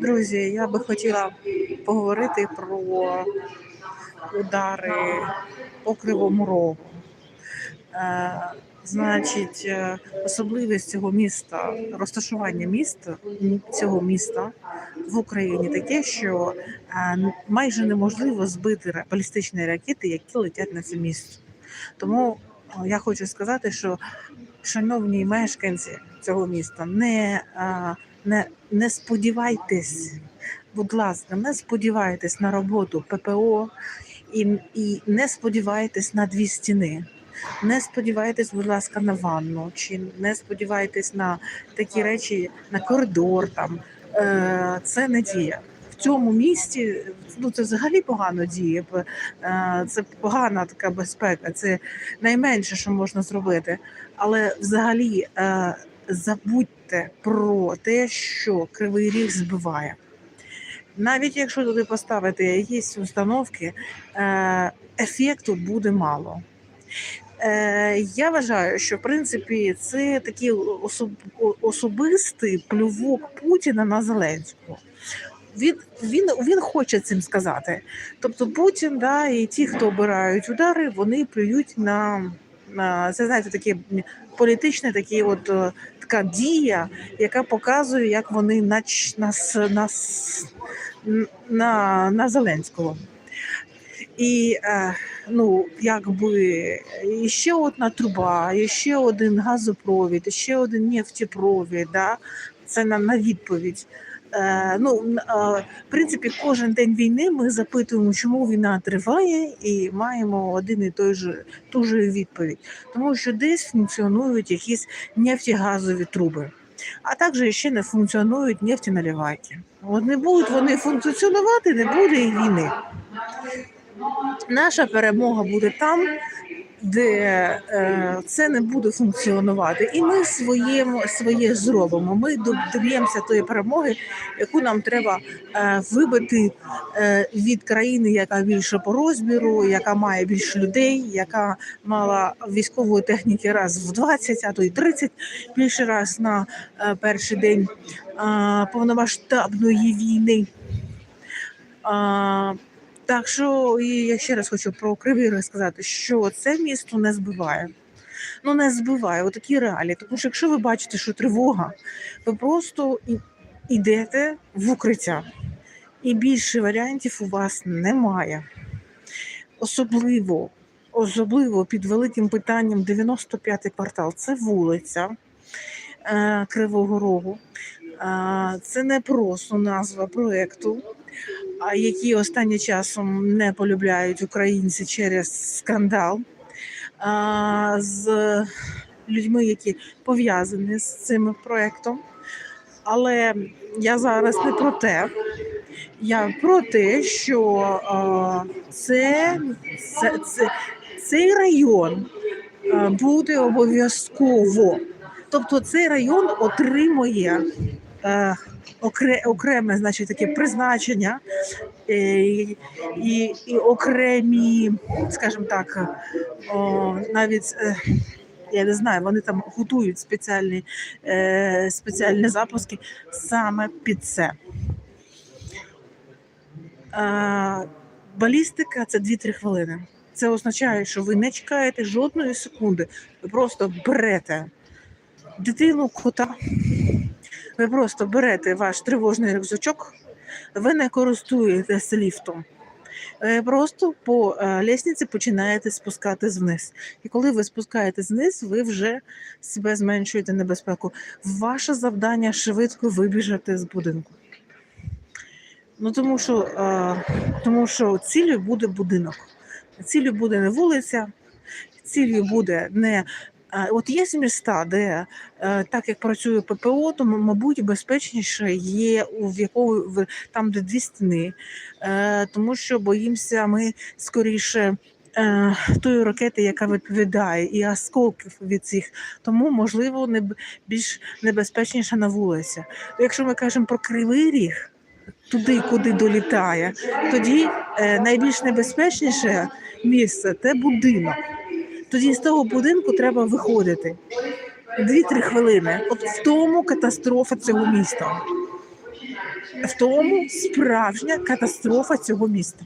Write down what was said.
Друзі, я би хотіла поговорити про удари по кривому рогу. Е, значить, е, особливість цього міста, розташування міста цього міста в Україні таке, що е, майже неможливо збити балістичні ракети, які летять на це місто. Тому я хочу сказати, що шановні мешканці цього міста, не, не, не сподівайтесь, будь ласка, не сподівайтесь на роботу ППО і, і не сподівайтесь на дві стіни. Не сподівайтесь, будь ласка, на ванну, чи не сподівайтесь на такі речі, на коридор. Там е, це не діє. В цьому місті ну це взагалі погано діє. е, Це погана така безпека. Це найменше, що можна зробити. Але взагалі е, забудьте про те, що кривий ріг збиває. Навіть якщо туди поставити якісь установки, е, ефекту буде мало. Е, Я вважаю, що в принципі це такий особистий плювок Путіна на Зеленського. Він, він, він хоче цим сказати. Тобто Путін, да, і ті, хто обирають удари, вони плюють на, на це знаєте, таке політичне, такі от е, така дія, яка показує, як вони нач, нас, нас на, на Зеленського. І е, ну, якби ще одна труба, ще один газопровід, ще один нефтепровід, да? це нам на відповідь. Е, ну, е, в принципі, кожен день війни ми запитуємо, чому війна триває, і маємо один і той же ту же відповідь. Тому що десь функціонують якісь нефтегазові труби, а також ще не функціонують нефтеналивайки. От не будуть вони функціонувати, не буде і війни. Наша перемога буде там, де е, це не буде функціонувати, і ми своє, своє зробимо. Ми доб'ємося тої перемоги, яку нам треба е, вибити е, від країни, яка більше по розміру, яка має більше людей, яка мала військової техніки раз в 20, а то й 30 більше раз на перший день повномасштабної війни. Так що і я ще раз хочу про Кривий Ріг сказати, що це місто не збиває. Ну не збиває отакі реалії. Тому що якщо ви бачите, що тривога, ви просто йдете в укриття, і більше варіантів у вас немає. Особливо, особливо під великим питанням 95-й квартал. Це вулиця е, Кривого Рогу. Е, це не просто назва проєкту які останнім часом не полюбляють українці через скандал з людьми, які пов'язані з цим проектом. Але я зараз не про те. Я про те, що це, це, це, цей район буде обов'язково. Тобто цей район отримує е, окре, окреме, значить, таке призначення е, і, і окремі, скажімо так, о, навіть. е, Я не знаю, вони там готують спеціальні, е, спеціальні запуски саме під це. Балістика це 2-3 хвилини. Це означає, що ви не чекаєте жодної секунди. Ви просто берете дитину, кота. Ви просто берете ваш тривожний рюкзачок, ви не користуєтесь ліфтом. Просто по е, лісниці починаєте спускатись вниз. І коли ви спускаєтесь вниз, ви вже себе зменшуєте небезпеку. Ваше завдання швидко вибіжати з будинку. Ну тому що, е, тому що цілею буде будинок. Цілею буде не вулиця, цілею буде не. От є міста, де е, так як працює ППО, то мабуть безпечніше є у в якого в там, де дві стіни, е, тому що боїмося ми скоріше. е, Тої ракети, яка відповідає, і осколків від цих, тому можливо не більш небезпечніше на вулиці. Якщо ми кажемо про кривий ріг, туди, куди долітає, тоді найбільш небезпечніше місце це будинок. Тоді з того будинку треба виходити. Дві-три хвилини. От в тому катастрофа цього міста. в тому справжня катастрофа цього міста.